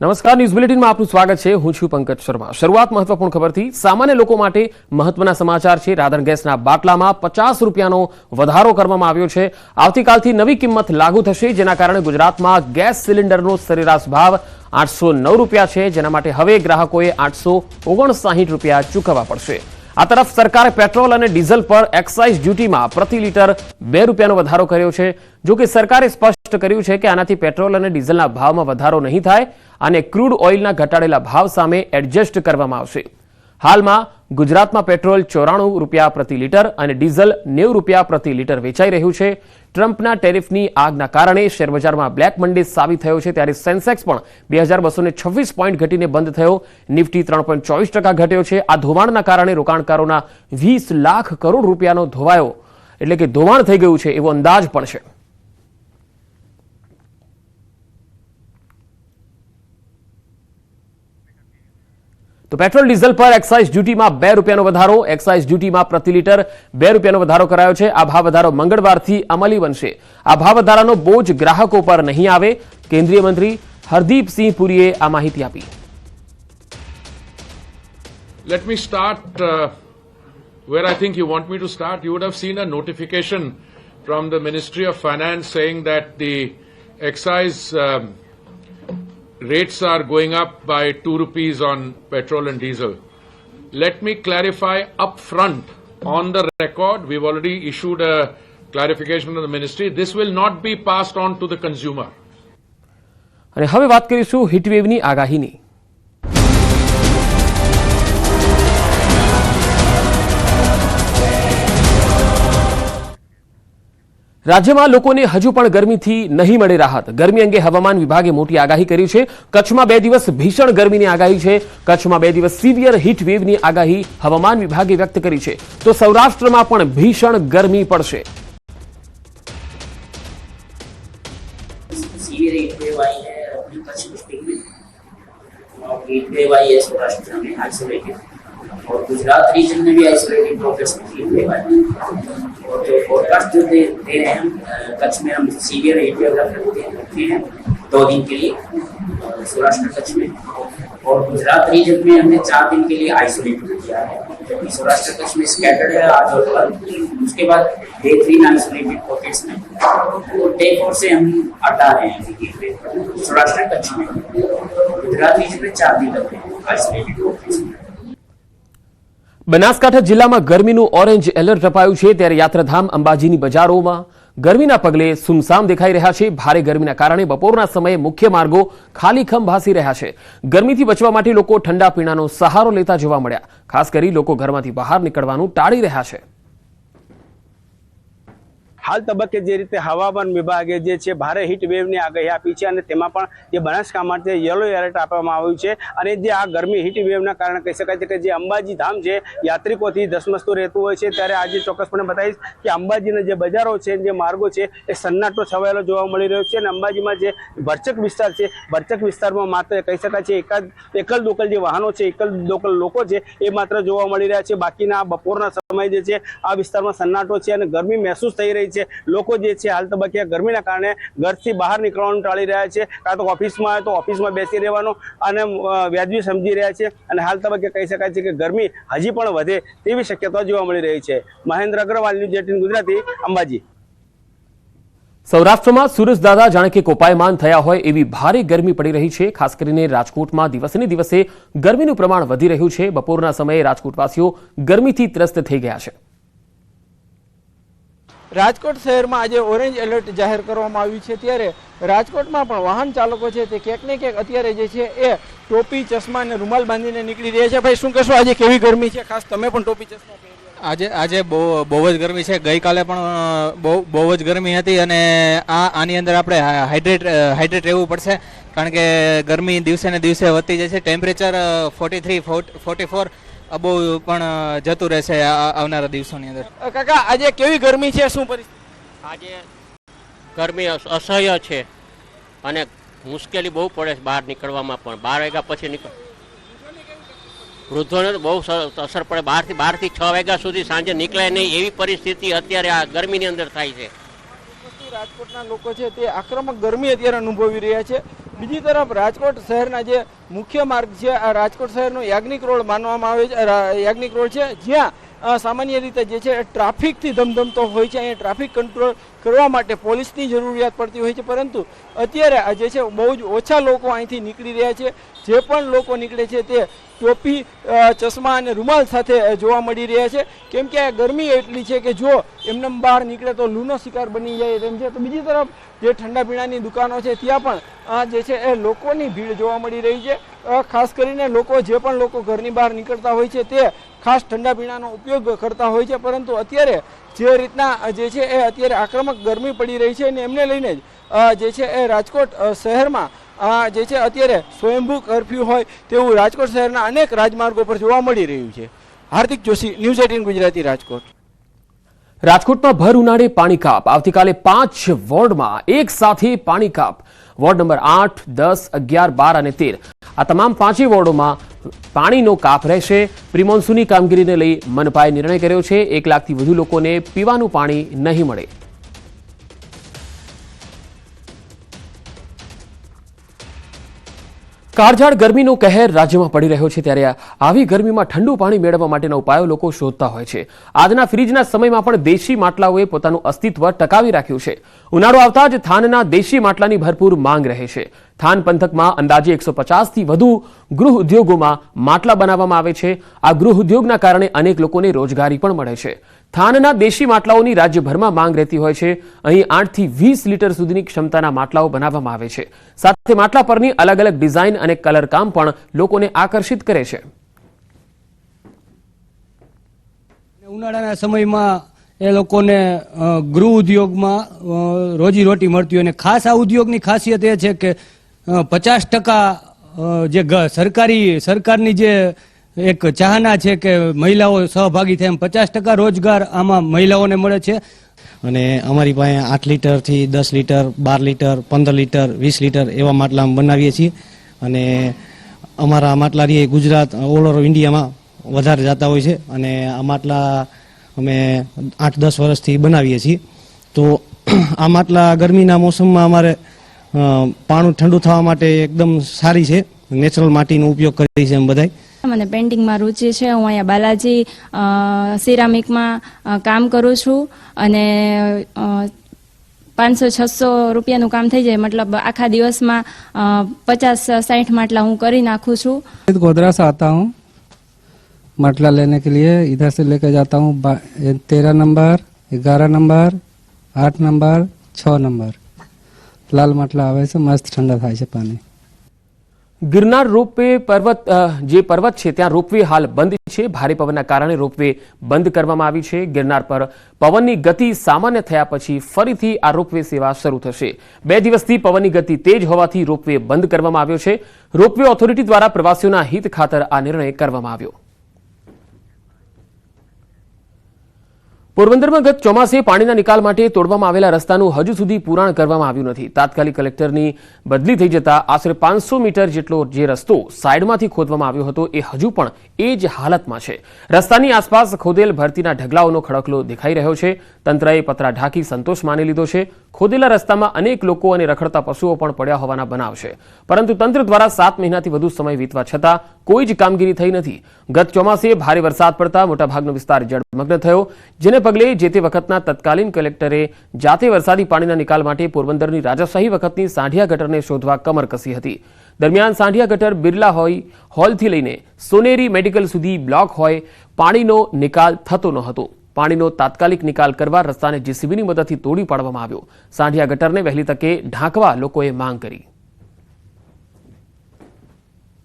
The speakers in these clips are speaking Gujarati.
નમસ્કાર, ન્યૂઝ બુલેટિનમાં આપનું સ્વાગત છે. હું છું પંકજ શર્મા. શરૂઆત મહત્વપૂર્ણ ખબરથી સામાન્ય લોકો માટે મહત્વના સમાચાર છે. રાધન ગેસના બાટલામાં પચાસ રૂપિયાનો વધારો કરવામાં આવ્યો છે. આવતીકાલથી નવી કિંમત લાગુ થશે, જેના કારણે ગુજરાતમાં ગેસ સિલિન્ડરનો સરેરાશ ભાવ આઠસો નવ રૂપિયા છે. જેના માટે હવે ગ્રાહકોએ આઠસો રૂપિયા ચૂકવવા પડશે. આ તરફ સરકારે પેટ્રોલ અને ડીઝલ પર એક્સાઇઝ ડ્યુટીમાં પ્રતિ લીટર બે રૂપિયાનો વધારો કર્યો છે. જો કે સરકારે સ્પષ્ટ કર્યું છે કે આનાથી પેટ્રોલ અને ડીઝલના ભાવમાં વધારો નહીં થાય અને ક્રૂડ ઓઇલના ઘટાડેલા ભાવ સામે એડજસ્ટ કરવામાં આવશે. હાલમાં ગુજરાતમાં પેટ્રોલ ચોરાણું રૂપિયા પ્રતિ લીટર અને ડીઝલ નેવું રૂપિયા પ્રતિ લીટર વેચાઈ રહ્યું છે. ટ્રમ્પના ટેરિફની આગના કારણે શેરબજારમાં બ્લેક મંડે સાબિત થયો છે. ત્યારે સેન્સેક્સ પણ બે હજાર બસોને છવ્વીસ પોઈન્ટ ઘટીને બંધ થયો. નિફ્ટી ત્રણ પોઈન્ટ ચોવીસ ટકા ઘટ્યો છે. આ ધોવાણના કારણે રોકાણકારોના વીસ લાખ કરોડ રૂપિયાનો ધોવાયો. એટલે કે ધોવાણ થઈ ગયું છે એવો અંદાજ પણ છે. તો પેટ્રોલ ડીઝલ પર એક્સાઇઝ ડ્યુટીમાં બે રૂપિયાનો વધારો એક્સાઇઝ ડ્યુટીમાં પ્રતિ લીટર બે રૂપિયાનો વધારો કરાયો છે. આ ભાવ વધારો મંગળવારથી અમલી બનશે. આ ભાવ વધારાનો બોજ ગ્રાહકો પર નહીં આવે. કેન્દ્રીય મંત્રી હરદીપસિંહ પુરીએ આ માહિતી આપી. Let me start where I think you want me to start you would have seen a notification from the ministry of finance saying that the um, rates are going up by 2 rupees on petrol and diesel. Let me clarify up front on the record. We've already issued a clarification from the ministry. This will not be passed on to the consumer. અને હવે વાત કરીશું હીટવેવની આગાહીની રાજ્યમાં લોકોને હજુ પણ ગરમીથી નહીં મળે રાહત ગરમી અંગે હવામાન વિભાગે મોટી આગાહી કરી છે કચ્છમાં બે દિવસ ભીષણ ગરમીની આગાહી છે કચ્છમાં બે દિવસ સિવિયર હીટ વેવની આગાહી હવામાન વિભાગે વ્યક્ત કરી છે તો સૌરાષ્ટ્રમાં પણ ભીષણ ગરમી પડશે सीवियर हीट वेव आई है अपनी कच्छ डिस्ट्रिक्ट में और हीट वेव और गुजरात रीजन में भी आइसोलेटेड पॉकेट्स में हीट है और जो फोरकास्ट जो दे, रहे हैं कच्छ में हम सीवियर रखते रखे हैं दो दिन के लिए सौराष्ट्र कच्छ में। और गुजरात रीजन में हमने चार दिन के लिए आइसोलेटेड किया है। जबकि सौराष्ट्र कच्छ में स्कैटर्ड है आज और कल। उसके बाद डे थ्री आइसोलेटेड पॉकेट्स में। और डे फोर से हम हटा रहे हैं सौराष्ट्र कच्छ में। गुजरात रीजन में चार दिन लग रहे हैं आइसोलेटेड બનાસકાંઠા જિલ્લામાં ગરમીનું ઓરેન્જ એલર્ટ અપાયું છે ત્યારે યાત્રાધામ અંબાજીની બજારોમાં ગરમીના પગલે સુમસામ દેખાઈ રહ્યા છે. ભારે ગરમીના કારણે બપોરના સમયે મુખ્ય માર્ગો ખાલીખમ ભાસી રહ્યા છે. ગરમીથી બચવા માટે લોકો ઠંડા પીણાનો સહારો લેતા જોવા મળ્યા. ખાસ કરી લોકો ઘરમાંથી બહાર નીકળવાનું ટાળી રહ્યા છે. હાલ તબક્કે જે રીતે હવામાન વિભાગે જે છે ભારે હીટ વેવની આગાહી આપી છે અને તેમાં પણ જે બનાસકાંઠા માટે યલો એલર્ટ આપવામાં આવ્યું છે અને જે આ ગરમી હીટ વેવના કારણે કહી શકાય છે કે જે અંબાજી ધામ છે યાત્રિકોથી ધસમસતું રહેતું હોય છે, ત્યારે આજે ચોક્કસપણે બતાવીશ કે અંબાજીના જે બજારો છે જે માર્ગો છે, એ સન્નાટો છવાયેલો જોવા મળી રહ્યો છે અને અંબાજીમાં જે ભરચક વિસ્તાર છે, ભરચક વિસ્તારમાં માત્ર કહી શકાય છે એકાદ, એકલ દોકલ જે વાહનો છે, એકલ દોકલ લોકો છે, એ માત્ર જોવા મળી રહ્યા છે. બાકીના બપોરના સમય જે છે, આ વિસ્તારમાં સન્નાટો છે અને ગરમી મહેસૂસ થઈ રહી છે. લોકો જે છે, હાલ તબક્કે ગરમીના કારણે ઘરથી બહાર નીકળવાનું ટાળી રહ્યા છે. કાં તો ઓફિસમાં તો ઓફિસમાં બેસી રહેવાનું અને વ્યાજબી સમજી રહ્યા છે. અને હાલ તબક્કે કહી શકાય છે કે ગરમી હજી પણ વધે તેવી શક્યતા જોવા મળી રહી છે. Mahendra Agarwal news eighteen Gujarati, Ambaji. સૌરાષ્ટ્રમાં સૂરજદાદા જાણે કે કોપાયમાન થયા હોય એવી ભારે ગરમી પડી રહી છે. ખાસ કરીને રાજકોટમાં દિવસને દિવસે ગરમીનું પ્રમાણ વધી રહ્યું છે. બપોરના સમયે રાજકોટવાસીઓ ગરમીથી ત્રસ્ત થઈ ગયા છે. રાજકોટ શહેરમાં આજે ઓરેન્જ એલર્ટ જાહેર કરવામાં આવ્યું છે. ત્યારે રાજકોટમાં પણ વાહન ચાલકો છે તે ક્યાંક ને ક્યાંક અત્યારે જે છે એ ટોપી, ચશ્મા અને રૂમાલ બાંધીને નીકળી રહ્યા છે. ભાઈ, શું કહેશો? આજે કેવી ગરમી છે? ખાસ તમે પણ ટોપી, ચશ્મા આજે આજે બહુ બહુ જ ગરમી છે. ગઈકાલે પણ બહુ બહુ જ ગરમી હતી અને આ, આની અંદર આપણે હાઇડ્રેટ હાઇડ્રેટ રહેવું પડશે. કારણ કે ગરમી દિવસે ને દિવસે વધતી જાય છે. Temperature forty three forty four બહુ પણ જતું રહેશે આવનારા દિવસોની અંદર. કાકા આજે કેવી ગરમી છે? શું પરિસ્થિતિ આજે ગરમી અસહ્ય છે. અને મુશ્કેલી બહુ પડે છે બહાર નીકળવામાં પણ. બાર વાગ્યા પછી નીકળ વૃદ્ધોને તો બહુ અસર પડે. બહારથી બહારથી છ વાગ્યા સુધી સાંજે નીકળે નહીં એવી પરિસ્થિતિ અત્યારે આ ગરમીની અંદર થાય છે. રાજકોટના લોકો છે તે આક્રમક ગરમી અત્યારે અનુભવી રહ્યા છે. બીજી તરફ રાજકોટ શહેરના જે મુખ્ય માર્ગ છે, આ રાજકોટ શહેરનો યાજ્ઞિક રોડ માનવામાં આવે છે યાજ્ઞિક રોડ છે, જ્યાં સામાન્ય રીતે જે છે, ટ્રાફિકથી ધમધમતો હોય છે, અહીંયા ટ્રાફિક કંટ્રોલ કરવા માટે પોલીસની જરૂરિયાત પડતી હોય છે, પરંતુ અત્યારે આ જે છે, બહુ જ ઓછા લોકો અહીંથી નીકળી રહ્યા છે. જે પણ લોકો નીકળે છે તે ટોપી ચશ્મા અને રૂમાલ સાથે જોવા મળી રહ્યા છે. કેમ કે આ ગરમી એટલી છે કે જો એમને બહાર નીકળે તો લૂનો શિકાર બની જાય તેમ છે. તો બીજી તરફ જે ઠંડા પીણાની દુકાનો છે, ત્યાં પણ જે છે એ લોકોની ભીડ જોવા મળી રહી છે. ખાસ કરીને લોકો જે પણ લોકો ઘરની બહાર નીકળતા હોય છે, તે ખાસ ઠંડા પીણાનો ઉપયોગ કરતા હોય છે. પરંતુ અત્યારે જે રીતના જે છે એ અત્યારે આક્રમક ગરમી પડી રહી છે અને એમને લઈને જ જે છે એ રાજકોટ શહેરમાં જે છે અત્યારે સ્વયંભૂ કરફ્યુ હોય તેવું રાજકોટ શહેરના અનેક રાજમાર્ગો પર જોવા મળી રહ્યું છે. Hardik Joshi, news eighteen Gujarati Rajkot. રાજકોટમાં ભર ઉનાળે પાણી કાપ. આવતીકાલે પાંચ વોર્ડમાં એક સાથે પાણી કાપ. વોર્ડ નંબર આઠ, દસ, અગિયાર, બાર અને તેર. આ તમામ પાંચેય વોર્ડોમાં પાણીનો કાપ રહેશે. પ્રિમોન્સૂનની કામગીરીને લઈ મનપાએ નિર્ણય કર્યો છે. એક લાખથી વધુ લોકોને પીવાનું પાણી નહીં મળે. કાળઝાળ ગરમીનો કહેર રાજ્યમાં પડી રહ્યો છે ત્યારે આવી ગરમીમાં ઠંડુ પાણી મેળવવા માટેના ઉપાયો લોકો શોધતા હોય છે. આજના ફ્રીજના સમયમાં પણ દેશી માટલાઓએ પોતાનું અસ્તિત્વ ટકાવી રાખ્યું છે. ઉનાળો આવતા જ થાનના દેશી માટલાની ભરપૂર માંગ રહે છે. થાન પંથકમાં અંદાજે એકસો પચાસથી વધુ ગૃહ ઉદ્યોગોમાં માટલા બનાવવામાં આવે છે. આ ગૃહ ઉદ્યોગના કારણે અનેક લોકોને રોજગારી પણ મળે છે. થાનના દેશી માટલાઓની રાજ્યભરમાં માંગ રહેતી હોય છે. અહીં આઠથી વીસ લીટર સુધીની ક્ષમતાના માટલાઓ બનાવવામાં આવે છે. સાથે માટલા પરની અલગ અલગ ડિઝાઇન અને કલર કામ પણ લોકોને આકર્ષિત કરે છે. ઉનાળાના સમયમાં એ લોકોને ગૃહ ઉદ્યોગમાં રોજી રોજીરોટી મળતી હોય. અને ખાસ આ ઉદ્યોગની ખાસિયત એ છે કે પચાસ ટકા જે સરકારી, સરકારની જે એક ચાહના છે કે મહિલાઓ સહભાગી થાય એમ પચાસ ટકા રોજગાર આમાં મહિલાઓને મળે છે. અને અમારી પાસે આઠ લીટરથી દસ લીટર, બાર લીટર, પંદર લીટર, વીસ લીટર એવા માટલા અમે બનાવીએ છીએ. અને અમારા માટલા રીએ ગુજરાત, ઓલ ઓવર ઇન્ડિયામાં વધારે જતા હોય છે. અને આ માટલા અમે આઠ દસ વર્ષથી બનાવીએ છીએ. તો આ માટલા ગરમીના મોસમમાં અમારે પાણું ઠંડુ થવા માટે એકદમ સારી છે. નેચરલ માટીનો ઉપયોગ કરીએ છીએ અમે બધાય. મને પેઇન્ટિંગમાં રુચિ છે. હું અહીંયા બાલાજી સિરામિકમાં કામ કરું છું અને પાંચસો, છસો રૂપિયાનું કામ થઈ જાય. મતલબ આખા દિવસમાં પચાસ સાઠ માટલા હું કરી નાખું છું. ગોધરા સે આતા હું. માટલા લેને કે લીએ ઇધર સે લેકે જાતા હું. તેરહ નંબર ગ્યારह નંબર, આઠ નંબર, છ નંબર. લાલ માટલા આવે છે. મસ્ત ઠંડા થાય છે પાણી. ગિરનાર રોપવે પર્વત જે પર્વત છે, ત્યાં રોપવે હાલ બંધ છે. ભારે પવનના કારણે રોપવે બંધ કરવામાં આવી છે. ગિરનાર પર પવનની ગતિ સામાન્ય થયા પછી ફરીથી આ રોપવે સેવા શરૂ થશે. બે દિવસથી પવનની ગતિ તેજ હોવાથી રોપવે બંધ કરવામાં આવ્યો છે. રોપવે ઓથોરિટી દ્વારા પ્રવાસીઓના હિત ખાતર આ નિર્ણય કરવામાં આવ્યો. પોરબંદરમાં ગત ચોમાસે પાણીના નિકાલ માટે તોડવામાં આવેલા રસ્તાનું હજુ સુધી પુરાણ કરવામાં આવ્યું નથી. તાત્કાલિક કલેક્ટરની બદલી થઈ જતા આશરે પાંચસો મીટર જેટલો જે રસ્તો સાઈડમાંથી ખોદવામાં આવ્યો હતો એ હજુ પણ એ જ હાલતમાં છે. રસ્તાની આસપાસ ખોદેલ ભરતીના ઢગલાઓનો ખડકલો દેખાઈ રહ્યો છે. તંત્રએ પતરા ઢાંકી સંતોષ માની લીધો છે. ખોદેલા રસ્તામાં અનેક લોકો અને રખડતા પશુઓ પણ પડ્યા હોવાના બનાવ છે. પરંતુ તંત્ર દ્વારા સાત મહિનાથી વધુ સમય વીતવા છતાં કોઈ જ કામગીરી થઈ નથી. ગત ચોમાસે ભારે વરસાદ પડતા મોટાભાગનો વિસ્તાર જળમગ્ન થયો, જેને પગલે જે તે વખતના તત્કાલીન કલેક્ટરે જાતે વરસાદી પાણીના નિકાલ માટે પોરબંદરની રાજાશાહી વખતની સાંઢિયા ગટરને શોધવા કમર કસી હતી. દરમિયાન સાંઢિયા ગટર બિરલા હોય, હોલથી લઈને સોનેરી મેડિકલ સુધી બ્લોક હોય, પાણીનો નિકાલ થતો ન હતો. પાણીનો તાત્કાલિક નિકાલ કરવા રસ્તાને જેસીબીની મદદથી તોડી પાડવામાં આવ્યો. સાંઢિયા ગટરને વહેલી તકે ઢાંકવા લોકોએ માંગ કરી.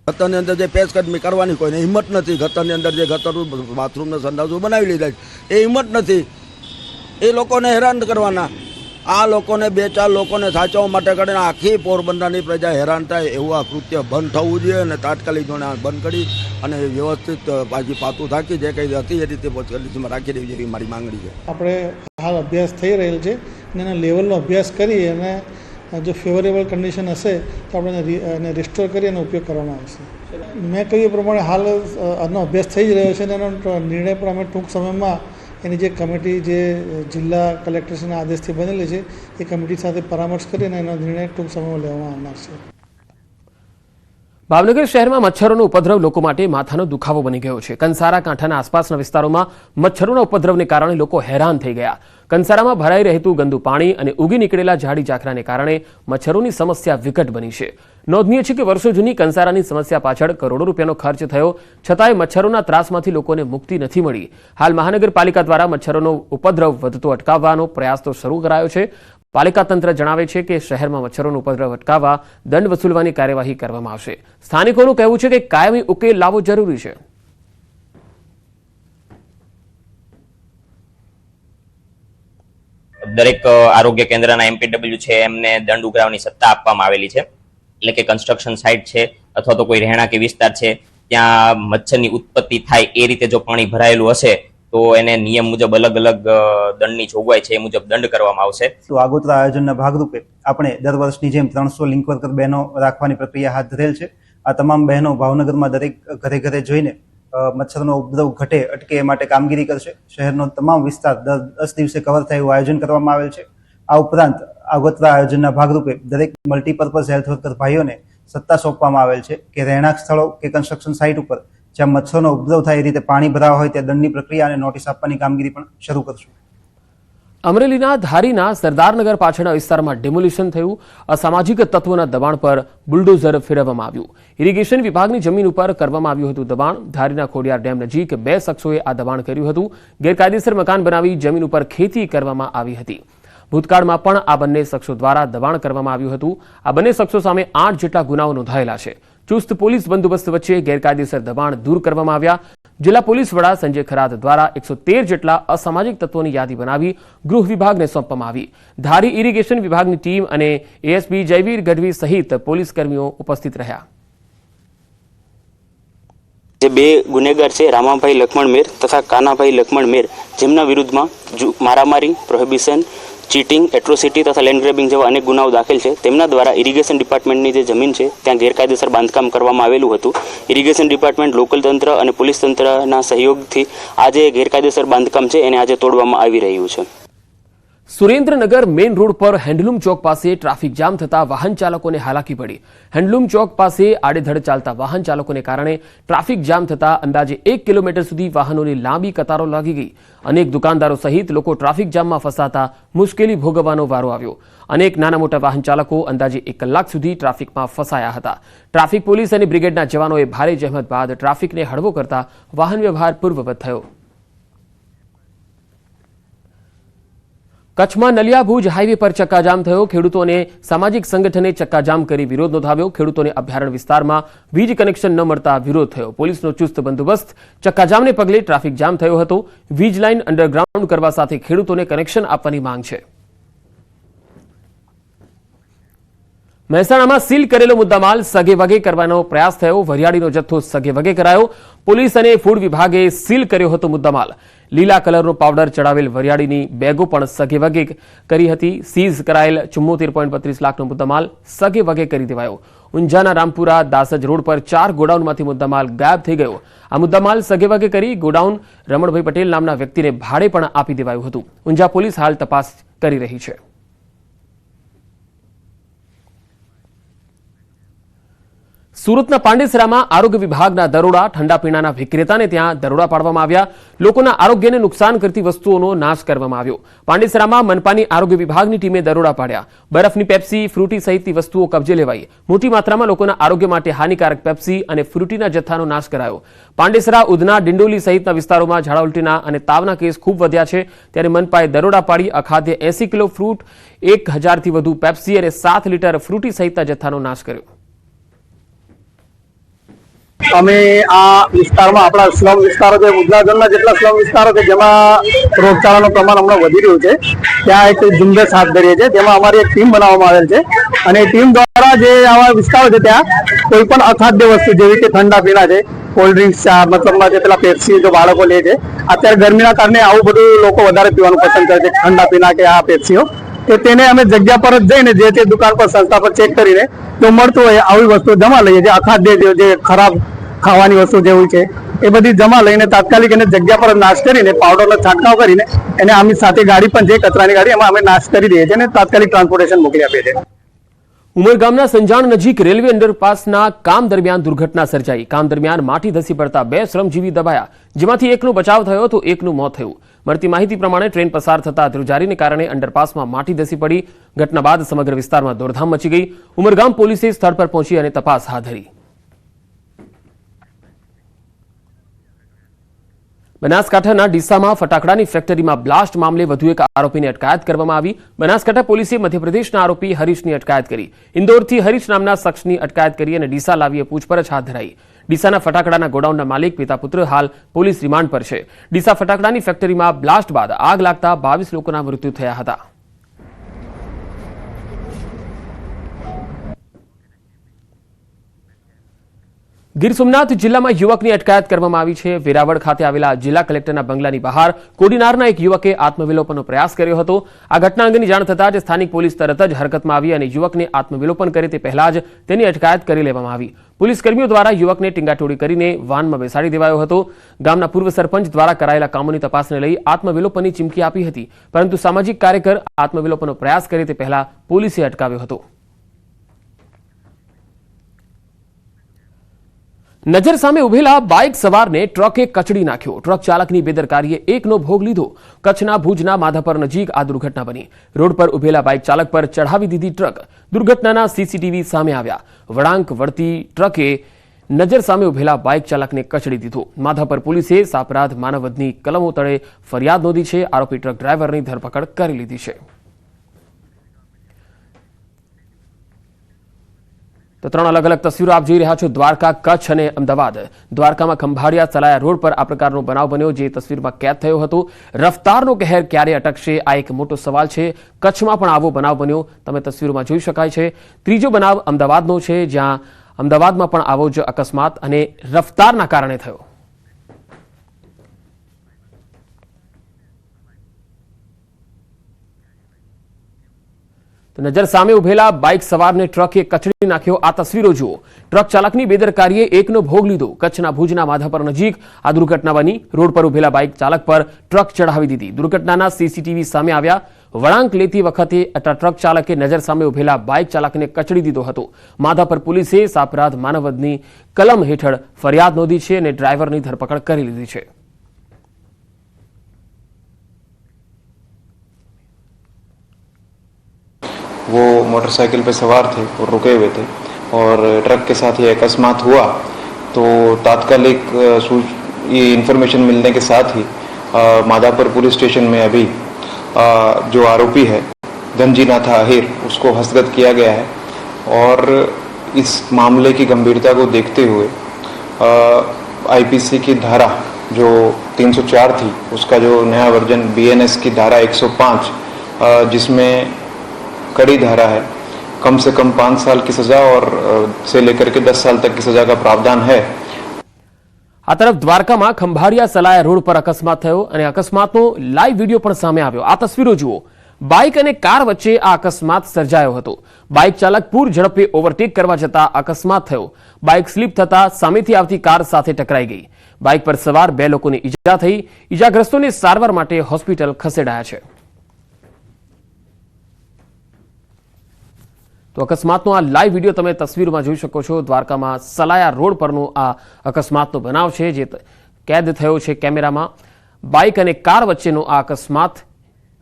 ગટરની અંદર જે પેચકદમી કરવાની કોઈને હિંમત નથી. ગતરની અંદર જે ગતરનું બાથરૂમને ને બનાવી લીધા એ હિંમત નથી. એ લોકોને હેરાન કરવાના. આ લોકોને બે ચાર લોકોને સાચવવા માટે કરીને આખી પોરબંદરની પ્રજા હેરાન થાય એવું આ કૃત્ય બંધ થવું જોઈએ અને તાત્કાલિક જોડે બંધ કરી અને વ્યવસ્થિત પાછી પાતું થાકી જે કંઈ હતી એ રીતે પોલીસમાં રાખી દેવી જેવી મારી માંગણી છે. આપણે હાલ અભ્યાસ થઈ રહેલ છે અને એના લેવલનો અભ્યાસ કરી અને જો ફેવરેબલ કન્ડિશન હશે, તો આપણે એને રિસ્ટોર કરી અને ઉપયોગ કરવામાં આવશે મેં કહ્યું એ પ્રમાણે હાલ આનો અભ્યાસ થઈ જ રહ્યો છે અને એનો નિર્ણય પણ અમે ટૂંક સમયમાં એની જે કમિટી, જે જિલ્લા કલેક્ટરશ્રીના આદેશથી બનેલી છે, એ કમિટી સાથે પરામર્શ કરીને એનો નિર્ણય ટૂંક સમયમાં લેવામાં આવનાર છે. ભાવનગર શહેરમાં મચ્છરોનો ઉપદ્રવ લોકો માટે માથાનો દુખાવો બની ગયો છે. કંસારા, કાંઠાના આસપાસના વિસ્તારોમાં મચ્છરોના ઉપદ્રવને કારણે લોકો હેરાન થઈ ગયા. કંસારામાં ભરાઈ રહેતું ગંદુ પાણી અને ઉગી નીકળેલા ઝાડી ઝાખરાને કારણે મચ્છરોની સમસ્યા વિકટ બની છે. નોંધનીય છે કે વર્ષો જૂની કંસારાની સમસ્યા પાછળ કરોડો રૂપિયાનો ખર્ચ થયો, છતાંય મચ્છરોના ત્રાસમાંથી લોકોને મુક્તિ નથી મળી. હાલ મહાનગરપાલિકા દ્વારા મચ્છરોનો ઉપદ્રવ વધતો અટકાવવાનો પ્રયાસ તો શરૂ કરાયો છે. પાલિકા તંત્ર જણાવે છે કે શહેરમાં મચ્છરોનો ઉપદ્રવ અટકાવવા દંડ વસૂલવાની કાર્યવાહી કરવામાં આવશે. સ્થાનિકોનું કહેવું છે કે કાયમી ઉકેલ લાવવો જરૂરી છે. દરેક આરોગ્ય કેન્દ્રના એમપીડબ્લ્યુ છે, એમને દંડ ઉઘરાવવાની સત્તા આપવામાં આવેલી છે. એટલે કે કન્સ્ટ્રક્શન સાઇટ છે, અથવા તો કોઈ રહેણાંકી વિસ્તાર છે, ત્યાં મચ્છરની ઉત્પત્તિ થાય એ રીતે જો પાણી ભરાયેલું હશે, તો એને નિયમ મુજબ અલગ અલગ દંડની જોગવાઈ છે એ મુજબ દંડ કરવામાં આવશે. તો આગોતરા આયોજનના ભાગરૂપે આપણે દર વર્ષની જેમ ત્રણસો લિંક વર્કર બહેનો રાખવાની પ્રક્રિયા હાથ ધરેલ છે. આ તમામ બહેનો ભાવનગરમાં દરેક ઘરે ઘરે જોઈને મચ્છરનો ઉપદ્રવ ઘટે, અટકે એ માટે કામગીરી કરશે. શહેરનો તમામ વિસ્તાર દર દસ દિવસે કવર થાય એવું આયોજન કરવામાં આવેલ છે. આ ઉપરાંત આગોતરા આયોજનના ભાગરૂપે દરેક મલ્ટીપર્પઝ હેલ્થ વર્કર ભાઈઓને સત્તા સોંપવામાં આવેલ છે કે રહેણાંક સ્થળો કે કન્સ્ટ્રક્શન સાઇટ ઉપર જ્યાં મચ્છરનો ઉપદ્રવ થાય એ રીતે પાણી ભરાવા હોય ત્યાં દંડની પ્રક્રિયા અને નોટિસ આપવાની કામગીરી પણ શરૂ કરશું. અમરેલીના ધારીના સરદારનગર પાછળના વિસ્તારમાં ડેમોલિશન થયું. અસામાજિક તત્વોના દબાણ પર બુલડોઝર ફેરવવામાં આવ્યું. ઇરિગેશન વિભાગની જમીન ઉપર કરવામાં આવ્યું હતું દબાણ. ધારીના ખોડિયાર ડેમ નજીક બે શખ્સોએ આ દબાણ કર્યું હતું. ગેરકાયદેસર મકાન બનાવી જમીન ઉપર ખેતી કરવામાં આવી હતી. ભૂતકાળમાં પણ આ બંને શખ્સો દ્વારા દબાણ કરવામાં આવ્યું હતું. આ બંને શખ્સો સામે આઠ જેટલા ગુનાઓ નોંધાયેલા છે. ચુસ્ત પોલીસ બંદોબસ્ત વચ્ચે ગેરકાયદેસર દબાણ દૂર કરવામાં આવ્યા. જિલ્લા પોલીસ વડા સંજય ખરાત દ્વારા એકસો જેટલા અસામાજિક તત્વોની યાદી બનાવી ગૃહ વિભાગને સોંપવામાં આવી. ધારી ઇરિગેશન વિભાગની ટીમ અને એએસપી જયવીર ગઢવી સહિત પોલીસ કર્મીઓ ઉપસ્થિત રહ્યા. જે બે ગુનેગાર છે, રામાભાઈ લક્ષ્મણ મેર તથા કાનાભાઈ લક્ષ્મણ મેર, જેમના વિરુદ્ધમાં મારામારી, પ્રોહિબિશન ચીટિંગ એટ્રોસિટી તથા લેન્ડ ગ્રેબિંગ જેવા અનેક ગુનાઓ દાખલ છે. તેમના દ્વારા ઇરિગેશન ડિપાર્ટમેન્ટની જે જમીન છે, ત્યાં ગેરકાયદેસર બાંધકામ કરવામાં આવેલું હતું. ઇરિગેશન ડિપાર્ટમેન્ટ લોકલ તંત્ર અને પોલીસ તંત્રના સહયોગથી આજે ગેરકાયદેસર બાંધકામ છે, એને આજે તોડવામાં આવી રહ્યું છે. સુરેન્દ્રનગર મેઇન રોડ પર હેન્ડલૂમ ચોક પાસે ટ્રાફિક જામ થતા વાહન ચાલકોને હાલાકી પડી. હેન્ડલૂમ ચોક પાસે આડેધડ ચાલતા વાહન ચાલકોને કારણે ટ્રાફિક જામ થતા અંદાજે એક કિલોમીટર સુધી વાહનોની લાંબી કતારો લાગી ગઈ. અનેક દુકાનદારો સહિત લોકો ટ્રાફિક જામમાં ફસાતા મુશ્કેલી ભોગવવાનો વારો આવ્યો. અનેક નાના મોટા વાહન ચાલકો અંદાજે એક કલાક સુધી ટ્રાફિકમાં ફસાયા હતા. ટ્રાફિક પોલીસ અને બ્રિગેડના જવાનોએ ભારે જહેમત બાદ ટ્રાફિકને હળવો કરતા વાહન વ્યવહાર પૂર્વવત થયો. કચ્છમાં નલિયા ભુજ હાઈવે પર ચક્કાજામ થયો. ખેડૂતોને સામાજિક સંગઠને ચક્કાજામ કરી વિરોધ નોંધાવ્યો. ખેડૂતોને અભયારણ્ય વિસ્તારમાં વીજ કનેક્શન ન મળતા વિરોધ થયો. પોલીસનો ચુસ્ત બંદોબસ્ત ચક્કાજામને પગલે ટ્રાફિક જામ થયો હતો. વીજ લાઇન અંડરગ્રાઉન્ડ કરવા સાથે ખેડૂતોને કનેક્શન આપવાની માંગ છે. મહેસાણામાં સીલ કરેલો મુદ્દામાલ સગે વગે કરવાનો પ્રયાસ થયો. વરિયાળીનો જથ્થો સગે વગે કરાયો. પોલીસ અને ફૂડ વિભાગે સીલ કર્યો હતો મુદ્દામાલ. લીલા કલરનો પાવડર ચડાવેલ વરિયાળીની બેગો પણ સગે વગે કરી હતી. સીઝ કરાયેલ ચુમ્મોતેર પોઈન્ટ બત્રીસ લાખનો મુદ્દામાલ સગે વગે કરી દેવાયો. ઊંઝાના રામપુરા દાસજ રોડ પર ચાર ગોડાઉનમાંથી મુદ્દામાલ ગાયબ થઈ ગયો. આ મુદ્દામાલ સગે વગે કરી ગોડાઉન રમણભાઈ પટેલ નામના વ્યક્તિને ભાડે પણ આપી દેવાયું હતું. ઊંઝા પોલીસ હાલ તપાસ કરી રહી છે. સુરતના પાંડેસરામાં આરોગ્ય વિભાગના દરોડા, ઠંડા પીણાના વિક્રેતાને ત્યાં દરોડા પાડવામાં આવ્યા. લોકોના આરોગ્યને નુકસાન કરતી વસ્તુઓનો નાશ કરવામાં આવ્યો. પાંડેસરામાં મનપાની આરોગ્ય વિભાગની ટીમે દરોડા પાડ્યા. બરફની પેપ્સી, ફ્રૂટી સહિતની વસ્તુઓ કબજે લેવાઈ. મોટી માત્રામાં લોકોના આરોગ્ય માટે હાનિકારક પેપ્સી અને ફ્રૂટીના જથ્થાનો નાશ કરાયો. પાંડેસરા, ઉધના, ડિંડોલી સહિતના વિસ્તારોમાં ઝાડા અને તાવના કેસ ખૂબ વધ્યા છે. ત્યારે મનપાએ દરોડા પાડી અખાદ્ય એસી કિલો ફ્રૂટ, એક હજારથી વધુ પેપ્સી અને સાત લીટર ફ્રૂટી સહિતના જથ્થાનો નાશ કર્યો. અમે આ વિસ્તારમાં આપણા સ્લમ વિસ્તારો છે ગુજરાતના જેટલા સ્લમ વિસ્તારો છે, જેમાં રોગચાળાનું પ્રમાણ હમણાં વધી રહ્યું છે. ત્યાં એક ઝુંબેશ હાથ ધરીએ છીએ, જેમાં અમારી એક ટીમ બનાવવામાં આવેલ છે. અને ટીમ દ્વારા જે આવા વિસ્તારો છે ત્યાં કોઈ પણ અખાદ્ય વસ્તુ, જેવી કે ઠંડા પીણા છે, કોલ્ડ ડ્રિંક્સ ચા મતલબમાં જે પેલા પેપ્સી જો બાળકો લે છે, અત્યારે ગરમીના કારણે આવું બધું લોકો વધારે પીવાનું પસંદ કરે છે, ઠંડા પીણા કે આ પેપ્સીઓ. કે તેને અમે જગ્યા પર જ જઈને જે તે દુકાન પર સંસ્થા પર ચેક કરીને જો મળતું હોય, આવી વસ્તુ જમા લઈએ જે અખાદ્ય જે ખરાબ ખાવાની વસ્તુ જેવું છે, એ બધી જમા લઈને તાત્કાલિક એને જગ્યા પર નાશ કરીને પાવડરનો છાંટકાવ કરીને એને આમની સાથે ગાડી પણ જે કચરાની ગાડી એમાં અમે નાશ કરી દઈએ છીએ અને તાત્કાલિક ટ્રાન્સપોર્ટેશન મોકલી આપીએ છીએ. ઉમરગામના સંજાણ નજીક રેલવે અંડરપાસના કામ દરમિયાન દુર્ઘટના સર્જાઈ. કામ દરમિયાન માટી ધસી પડતા બે શ્રમજીવી દબાયા. જેમાંથી એકનો બચાવ થયો તો એકનું મોત થયું. મળતી માહિતી પ્રમાણે ટ્રેન પસાર થતા ધ્રુજારીને કારણે અંડરપાસમાં માટી ધસી પડી. ઘટના બાદ સમગ્ર વિસ્તારમાં દોડધામ મચી ગઈ. ઉમરગામ પોલીસે સ્થળ પર પહોંચી અને તપાસ હાથ ધરી. બનાસકાંઠાના ડીસામાં ફટાકડાની ફેક્ટરીમાં બ્લાસ્ટ મામલે વધુ એક આરોપીની અટકાયત કરવામાં આવી. બનાસકાંઠા પોલીસે મધ્યપ્રદેશના આરોપી હરીશની અટકાયત કરી. ઇન્દોરથી હરીશ નામના શખ્સની અટકાયત કરી અને ડીસા લાવીએ પૂછપરછ હાથ ધરાઈ. ડીસાના ફટાકડાના ગોડાઉનના માલિક પિતા પુત્ર હાલ પોલીસ રિમાન્ડ પર છે. ડીસા ફટાકડાની ફેક્ટરીમાં બ્લાસ્ટ બાદ આગ લાગતા બાવીસ લોકોના મૃત્યુ થયા હતા. ગીર સોમનાથ જિલ્લામાં યુવકની અટકાયત કરવામાં આવી છે. વેરાવળ ખાતે આવેલા જિલ્લા કલેક્ટરના બંગલાની બહાર કોડીનારના એક યુવકે આત્મવિલોપનનો પ્રયાસ કર્યો હતો. આ ઘટના અંગેની જાણ થતાં જ સ્થાનિક પોલીસ તરત જ હરકતમાં આવી અને યુવકને આત્મવિલોપન કરે તે પહેલા જ તેની અટકાયત કરી લેવામાં આવી. પોલીસ કર્મીઓ દ્વારા યુવકને ટીંગાટોળી કરીને વાનમાં બેસાડી દેવાયો હતો. ગામના પૂર્વ સરપંચ દ્વારા કરાયેલા કામોની તપાસને લઈ આત્મવિલોપનની ચીમકી આપી હતી. પરંતુ સામાજિક કાર્યકર આત્મવિલોપનનો પ્રયાસ કરે તે પહેલા પોલીસે અટકાવ્યો હતો. નજર સામે ઉભેલા બાઇક સવારને ટ્રકે કચડી નાખ્યો. ટ્રક ચાલકની બેદરકારીએ એકનો ભોગ લીધો. કચ્છના ભુજના માધાપર નજીક આ દુર્ઘટના બની. રોડ પર ઉભેલા બાઇક ચાલક પર ચઢાવી દીધી ટ્રક. દુર્ઘટનાના સીસીટીવી સામે આવ્યા. વળાંક વળતી ટ્રકે નજર સામે ઉભેલા બાઇક ચાલકને કચડી દીધો. માધાપર પોલીસે સાપરાધ માનવધની કલમો તળે ફરિયાદ નોંધી છે. આરોપી ટ્રક ડ્રાઈવરની ધરપકડ કરી લીધી છે. તો ત્રણ અલગ અલગ તસવીરો આપ જોઈ રહ્યા છો. દ્વારકા, કચ્છ અને અમદાવાદ. દ્વારકામાં ખંભાળિયા ચલાયા રોડ પર આ પ્રકારનો બનાવ બન્યો જે તસવીરમાં કેદ થયો હતો. રફતારનો કહેર ક્યારે અટકશે? આ એક મોટો સવાલ છે. કચ્છમાં પણ આવો બનાવ બન્યો. તમે તસવીરોમાં જોઈ શકાય છે. ત્રીજો બનાવ અમદાવાદનો છે, જ્યાં અમદાવાદમાં પણ આવો જ અકસ્માત અને રફતારના કારણે થયો. નજર સામે ઉભેલા બાઇક સવારને ટ્રકે કચડી નાખ્યો આ તસવીરો જુઓ. ટ્રક ચાલકની બેદરકારીએ એકનો ભોગ લીધો. કચ્છના ભુજના માધાપર નજીક આ દુર્ઘટના બની. રોડ પર ઉભેલા બાઇક ચાલક પર ટ્રક ચઢાવી દીધી. દુર્ઘટનાના સીસીટીવી સામે આવ્યા. વળાંક લેતી વખતે ટ્રક ચાલકે નજર સામે ઉભેલા બાઇક ચાલકને કચડી દીધો હતો. માધાપર પોલીસે સાપરાધ માનવદની કલમ હેઠળ ફરિયાદ નોંધી છે અને ડ્રાઈવરની ધરપકડ કરી લીધી છે. वो मोटरसाइकिल पे सवार थे और रुके हुए थे और ट्रक के साथ ये अकस्मात हुआ। तो तात्कालिक ये इन्फॉर्मेशन मिलने के साथ ही माधापुर पुलिस स्टेशन में अभी अ, जो आरोपी है धनजीनाथ आहिर उसको हस्तगत किया गया है और इस मामले की गंभीरता को देखते हुए आईपीसी की धारा जो 304 थी उसका जो नया वर्जन बीएनएस की धारा 105 अ, जिसमें कड़ी धारा है कम से कम पाँच साल की सजा और अ, से लेकर के दस साल तक की सजा का प्रावधान है આ તરફ દ્વારકામાં ખંભાળિયા સલાયા રોડ પર અકસ્માત થયો અને અકસ્માતનો લાઈવ વિડીયો પણ સામે આવ્યો આ તસવીરો જુઓ બાઇક અને કાર વચ્ચે આ અકસ્માત સર્જાયો હતો બાઇક ચાલક પૂર ઝડપે ઓવરટેક કરવા જતા અકસ્માત થયો બાઇક સ્લીપ થતા સામેથી આવતી કાર સાથે ટકરાઈ ગઈ બાઇક પર સવાર બે લોકોને ઈજા થઈ ઈજાગ્રસ્તોને સારવાર માટે હોસ્પિટલ ખસેડાયા છે તો અકસ્માતનો આ લાઈવ વીડિયો તમે તસવીરમાં જોઈ શકો છો. દ્વારકામાં સલાયા રોડ પરનો આ અકસ્માતનો બનાવ છે, જે કેદ થયો છે કેમેરામાં. બાઇક અને કાર વચ્ચેનો આ અકસ્માત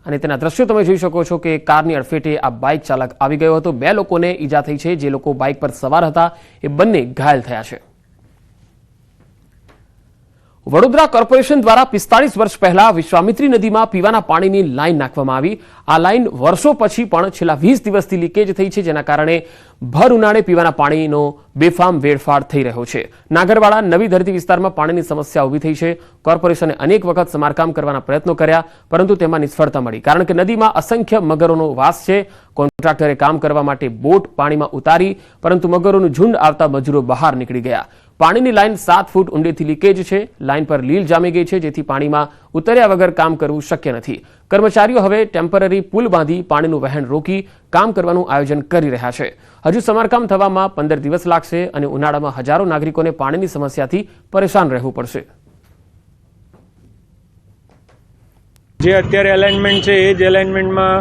અને તેના દ્રશ્યો તમે જોઈ શકો છો કે કારની અડફેટે આ બાઇક ચાલક આવી ગયો હતો. બે લોકોને ઈજા થઈ છે. જે લોકો બાઇક પર સવાર હતા, એ બંને ઘાયલ થયા છે. વડોદરા કોર્પોરેશન દ્વારા પિસ્તાળીસ વર્ષ પહેલા વિશ્વામિત્રી નદીમાં પીવાના પાણીની લાઇન નાખવામાં આવી. આ લાઇન વર્ષો પછી પણ છેલ્લા વીસ દિવસથી લીકેજ થઈ છે, જેના કારણે ભર ઉનાળે પીવાના પાણીનો બેફામ વેડફાડ થઈ રહ્યો છે. નાગરવાડા નવી ધરતી વિસ્તારમાં પાણીની સમસ્યા ઊભી થઈ છે. કોર્પોરેશને અનેક વખત સમારકામ કરવાના પ્રયત્નો કર્યા, પરંતુ તેમાં નિષ્ફળતા મળી. કારણ કે નદીમાં અસંખ્ય મગરોનો વાસ છે. કોન્ટ્રાક્ટરે કામ કરવા માટે બોટ પાણીમાં ઉતારી, પરંતુ મગરોનું ઝુંડ આવતા મજૂરો બહાર નીકળી ગયા. પાણીની લાઈન સાત ફૂટ ઊંડેથી લીકેજ છે. લાઇન પર લીલ જામી ગઈ છે, જેથી પાણીમાં ઉતર્યા વગર કામ કરવું શક્ય નથી. કર્મચારીઓ હવે ટેમ્પરરી પુલ બાંધી પાણીનું વહેણ રોકી કામ કરવાનું આયોજન કરી રહ્યા છે. હજુ સમારકામ થવામાં પંદર દિવસ લાગશે અને ઉનાળામાં હજારો નાગરિકોને પાણીની સમસ્યાથી પરેશાન રહેવું પડશે. જે અત્યારે અલાઇનમેન્ટ છે, એ જ અલાઇનમેન્ટમાં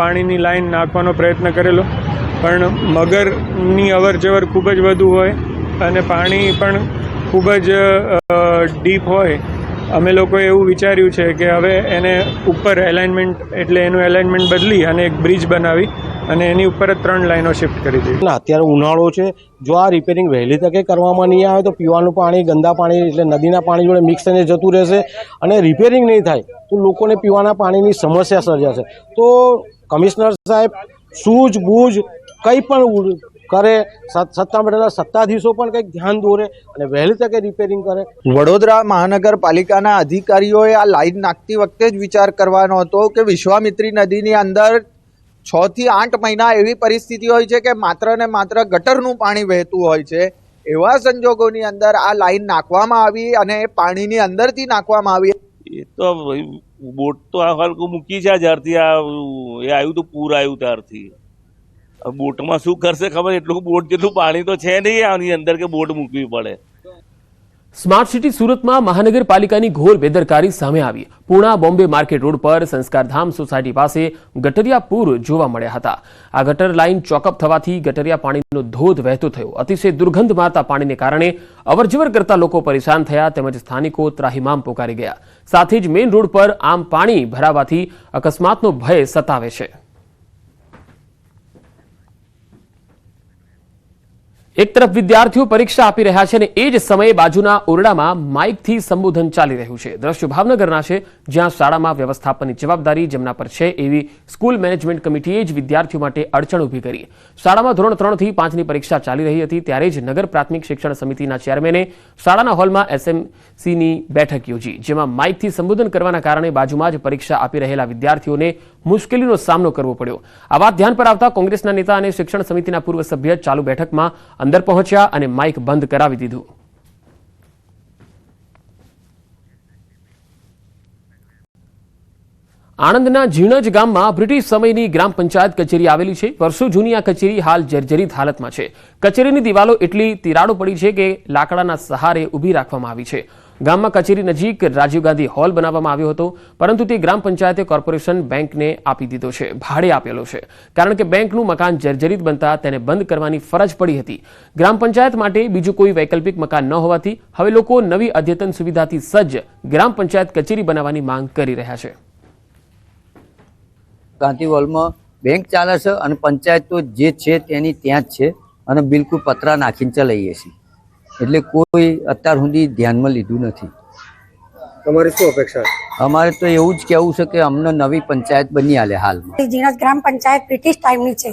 પાણીની લાઇન નાખવાનો પ્રયત્ન કરેલો. પણ મગરની અવર જવર ખૂબ જ વધુ હોય. અને પાણી પણ ખૂબ જ ડીપ હોય. અમે લોકોએ એવું વિચાર્યું છે કે હવે એને ઉપર એલાઇનમેન્ટ, એટલે એનું એલાઇનમેન્ટ બદલી અને એક બ્રિજ બનાવી અને એની ઉપર ત્રણ લાઈનો શિફ્ટ કરી દીધી. અત્યારે ઉનાળો છે. જો આ રિપેરિંગ વહેલી તકે કરવામાં નહીં આવે તો પીવાનું પાણી, ગંદા પાણી, એટલે નદીના પાણી જોડે મિક્સ થઈને જતું રહેશે અને રિપેરિંગ નહીં થાય તો લોકોને પીવાના પાણીની સમસ્યા સર્જાશે. તો કમિશનર સાહેબ, સૂઝબૂઝ કંઈ પણ કરે સત્તા બેઠેલા સત્તાધીશો પણ કંઈક ધ્યાન દોરે અને વહેલી તકે રિપેરિંગ કરે. વડોદરા મહાનગરપાલિકાના અધિકારીઓએ આ લાઇન નાખતી વખતે જ વિચાર કરવાનો હતો કે વિશ્વામિત્રી નદીની અંદર છ થી આઠ મહિના એવી પરિસ્થિતિ હોય છે કે માત્ર ને માત્ર ગટરનું પાણી વહેતું હોય છે. એવા સંજોગોની અંદર આ લાઇન નાખવામાં આવી અને એ પાણીની અંદરથી નાખવામાં આવી. એ તો બોટ તો આ હાલ મૂકી છે જ્યારથી આ એ આવ્યું તો પૂર આવ્યું ત્યારથી. બોટમાં શું કરશે ખબર? એટલું બોટ જેટલું પાણી તો છે નહીં આની અંદર કે બોટ મૂકવી પડે. સ્માર્ટ સિટી સુરતમાં મહાનગરપાલિકાની ઘોર બેદરકારી સામે આવી. પૂણા બોમ્બે માર્કેટ રોડ પર સંસ્કારધામ સોસાયટી પાસે ગટરિયા પૂર જોવા મળ્યા હતા. આ ગટર લાઇન ચોકઅપ થવાથી ગટરિયા પાણીનો ધોધ વહેતો થયો. અતિશય દુર્ગંધ મારતા પાણીને કારણે અવરજવર કરતા લોકો પરેશાન થયા તેમજ સ્થાનિકો ત્રાહિમામ પોકારી ગયા. સાથે જ મેઇન રોડ પર આમ પાણી ભરાવાથી અકસ્માતનો ભય સતાવે છે. એક તરફ વિદ્યાર્થીઓ પરીક્ષા આપી રહ્યા છે અને એ જ સમયે બાજુના ઓરડામાં માઇકથી સંબોધન ચાલી રહ્યું છે. દ્રશ્યો ભાવનગરના છે, જ્યાં શાળામાં વ્યવસ્થાપનની જવાબદારી જેમના પર છે એવી સ્કૂલ મેનેજમેન્ટ કમિટીએ જ વિદ્યાર્થીઓ માટે અડચણ ઊભી કરી. શાળામાં ધોરણ ત્રણથી પાંચની પરીક્ષા ચાલી રહી હતી, ત્યારે જ નગર પ્રાથમિક શિક્ષણ સમિતિના ચેરમેને શાળાના હોલમાં એસએમસીની બેઠક યોજી, જેમાં માઇકથી સંબોધન કરવાના કારણે બાજુમાં જ પરીક્ષા આપી રહેલા વિદ્યાર્થીઓને મુશ્કેલીનો સામનો કરવો પડ્યો. આ વાત ધ્યાન પર આવતા કોંગ્રેસના નેતા અને શિક્ષણ સમિતિના પૂર્વ સભ્ય ચાલુ બેઠકમાં અંદર પહોંચ્યા અને માઇક બંધ કરાવી દીધું. આણંદના ઝીણજ ગામમાં બ્રિટિશ સમયની ગ્રામ પંચાયત કચેરી આવેલી છે. વર્ષો જૂની આ કચેરી હાલ જર્જરિત હાલતમાં છે. કચેરીની દિવાલો એટલી તિરાડો પડી છે કે લાકડાના સહારે ઊભી રાખવામાં આવી છે. ગામમાં કચેરી નજીક રાજીવ ગાંધી હોલ બનાવવામાં આવ્યો હતો, પરંતુ તે ગ્રામ પંચાયતે કોર્પોરેશન બેંકને આપી દીધો છે, ભાડે આપેલો છે. કારણ કે બેંકનું મકાન જર્જરિત બનતા તેને બંધ કરવાની ફરજ પડી હતી. ગ્રામ પંચાયત માટે બીજું કોઈ વૈકલ્પિક મકાન ન હોવાથી હવે લોકો નવી અદ્યતન સુવિધાથી સજ્જ ગ્રામ પંચાયત કચેરી બનાવવાની માંગ કરી રહ્યા છે. ગાંધી હોલમાં બેંક ચાલે છે અને પંચાયત તો જે છે તેની ત્યાં જ છે અને બિલકુલ પતરા નાખીને ચલાવીએ છીએ. એટલે કોઈ અત્યાર સુધી ધ્યાનમાં લીધું નથી. તમારી શું અપેક્ષા અમારે તો એવું જ કહેવું છે કે અમને નવી પંચાયત બની આલે હાલમાં. જીણસ ગ્રામ પંચાયત બ્રિટિશ ટાઈમની છે.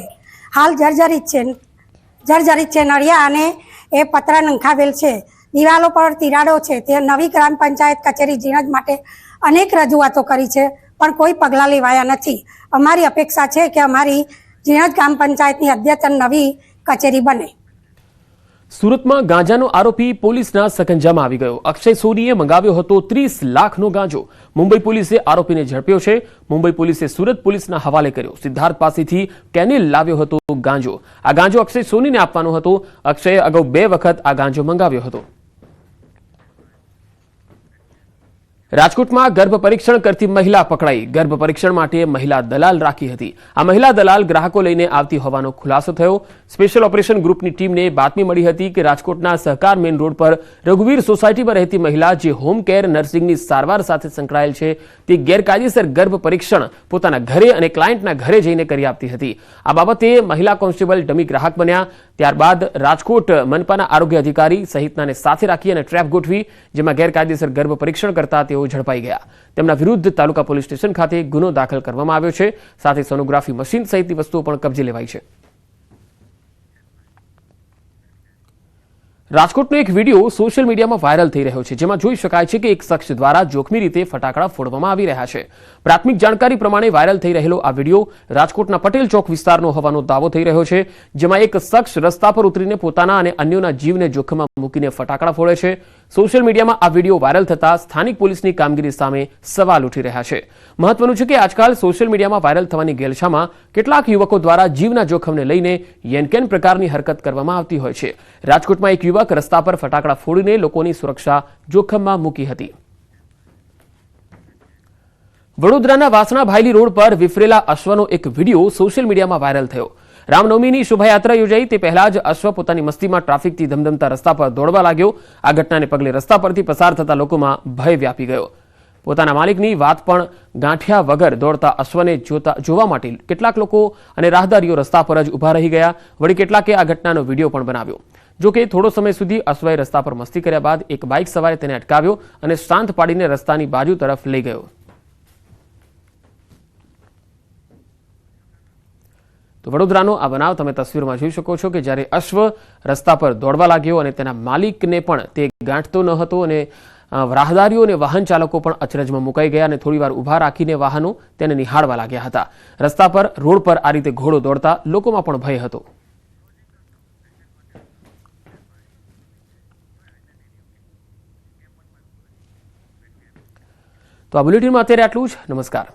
હાલ જર્જરિત છે જર્જરિત છે નળિયા અને એ પતરા નંખાવેલ છે. દિવાલો પર તિરાડો છે. તે નવી ગ્રામ પંચાયત કચેરી જીણસ માટે અનેક રજૂઆતો કરી છે પણ કોઈ પગલાં લેવાયા નથી. અમારી અપેક્ષા છે કે અમારી જીણસ ગ્રામ પંચાયતની અદ્યતન નવી કચેરી બને. સુરતમાં ગાંજાનો આરોપી પોલીસના સકંજામાં આવી ગયો. અક્ષય સોનીએ મંગાવ્યો હતો ત્રીસ લાખનો ગાંજો. મુંબઈ પોલીસે આરોપીને ઝડપ્યો છે. મુંબઈ પોલીસે સુરત પોલીસના હવાલે કર્યો. સિદ્ધાર્થ પાસેથી કેનેલ લાવ્યો હતો ગાંજો. આ ગાંજો અક્ષય સોનીને આપવાનો હતો. અક્ષયે અગાઉ બે વખત આ ગાંજો મંગાવ્યો હતો. રાજકોટમાં ગર્ભ પરીક્ષણ કરતી મહિલા પકડાઈ. ગર્ભ પરીક્ષણ માટે મહિલા દલાલ રાખી હતી. આ મહિલા દલાલ ગ્રાહકો લઈને આવતી હોવાનો ખુલાસો થયો. સ્પેશિયલ ઓપરેશન ગ્રુપની ટીમને બાતમી મળી હતી કે રાજકોટના સહકાર મેઇન રોડ પર રઘુવીર સોસાયટીમાં રહેતી મહિલા જે હોમ કેર નર્સિંગની સારવાર સાથે સંકળાયેલ છે, તે ગેરકાયદેસર ગર્ભ પરીક્ષણ પોતાના ઘરે અને ક્લાયન્ટના ઘરે જઈને કરી આપતી હતી. આ બાબતે મહિલા કોન્સ્ટેબલ ડમી ગ્રાહક બન્યા. ત્યારબાદ રાજકોટ મનપાના આરોગ્ય અધિકારી સહિતનાને સાથે રાખી અને ટ્રેપ ગોઠવી, જેમાં ગેરકાયદેસર ગર્ભ પરીક્ષણ કરતા તેઓ ઝડપાઈ ગયા. તેમના વિરુદ્ધ તાલુકા પોલીસ સ્ટેશન ખાતે ગુનો દાખલ કરવામાં આવ્યો છે. સાથે સોનોગ્રાફી મશીન સહિતની વસ્તુઓ પણ કબજે લેવાઈ છે. રાજકોટનો એક વીડિયો સોશિયલ મીડિયામાં વાયરલ થઈ રહ્યો છે, જેમાં જોઈ શકાય છે કે એક શખ્સ દ્વારા જોખમી રીતે ફટાકડા ફોડવામાં આવી રહ્યા છે. પ્રાથમિક જાણકારી પ્રમાણે વાયરલ થઈ રહેલો આ વીડિયો રાજકોટના પટેલ ચોક વિસ્તારનો હોવાનો દાવો થઈ રહ્યો છે, જેમાં એક શખ્સ રસ્તા પર ઉતરીને પોતાના અને અન્યોના જીવને જોખમમાં મૂકીને ફટાકડા ફોડે છે. સોશિયલ મીડિયામાં આ વીડિયો વાયરલ થતા સ્થાનિક પોલીસની કામગીરી સામે સવાલ ઉઠી રહ્યા છે. મહત્વનું છે કે આજકાલ સોશિયલ મીડિયામાં વાયરલ થવાની ગેલછામાં કેટલાક યુવકો દ્વારા જીવના જોખમને લઈને યેનકેન પ્રકારની હરકત કરવામાં આવતી હોય છે. રાજકોટમાં એક યુવક રસ્તા પર ફટાકડા ફોડીને લોકોની સુરક્ષા જોખમમાં મૂકી હતી. વડોદરાના વાસણા ભાયલી રોડ પર વિફરેલા અશ્વનો એક વીડિયો સોશિયલ મીડિયામાં વાયરલ થયો. રામનવમીની શોભાયાત્રા યોજાઈ તે પહેલા જ અશ્વ પોતાની મસ્તીમાં ટ્રાફિકથી ધમધમતા રસ્તા પર દોડવા લાગ્યો. આ ઘટનાને પગલે રસ્તા પરથી પસાર થતા લોકોમાં ભય વ્યાપી ગયો. પોતાના માલિકની વાત પણ ગાંઠ્યા વગર દોડતા અશ્વને જોતા જોવા માટે કેટલાક લોકો અને રાહદારીઓ રસ્તા પર જ ઊભા રહી ગયા. વળી કેટલાકે આ ઘટનાનો વીડિયો પણ બનાવ્યો. જો કે થોડો સમય સુધી અશ્વએ રસ્તા પર મસ્તી કર્યા બાદ એક બાઇક સવારે તેને અટકાવ્યો અને શાંત પાડીને રસ્તાની બાજુ તરફ લઈ ગયો. તો વડોદરાનો આ બનાવ તમે તસવીરમાં જોઈ શકો છો કે જ્યારે અશ્વ રસ્તા પર દોડવા લાગ્યો અને તેના માલિકને પણ તે ગાંઠતો ન હતો અને રાહદારીઓ અને વાહન ચાલકો પણ અચરજમાં મુકાઈ ગયા અને થોડીવાર ઊભા રાખીને વાહનો તેને નિહાળવા લાગ્યા હતા. રસ્તા પર, રોડ પર આ રીતે ઘોડો દોડતા લોકોમાં પણ ભય હતો. તો આ બુલેટિનમાં અત્યારે આટલું જ. નમસ્કાર.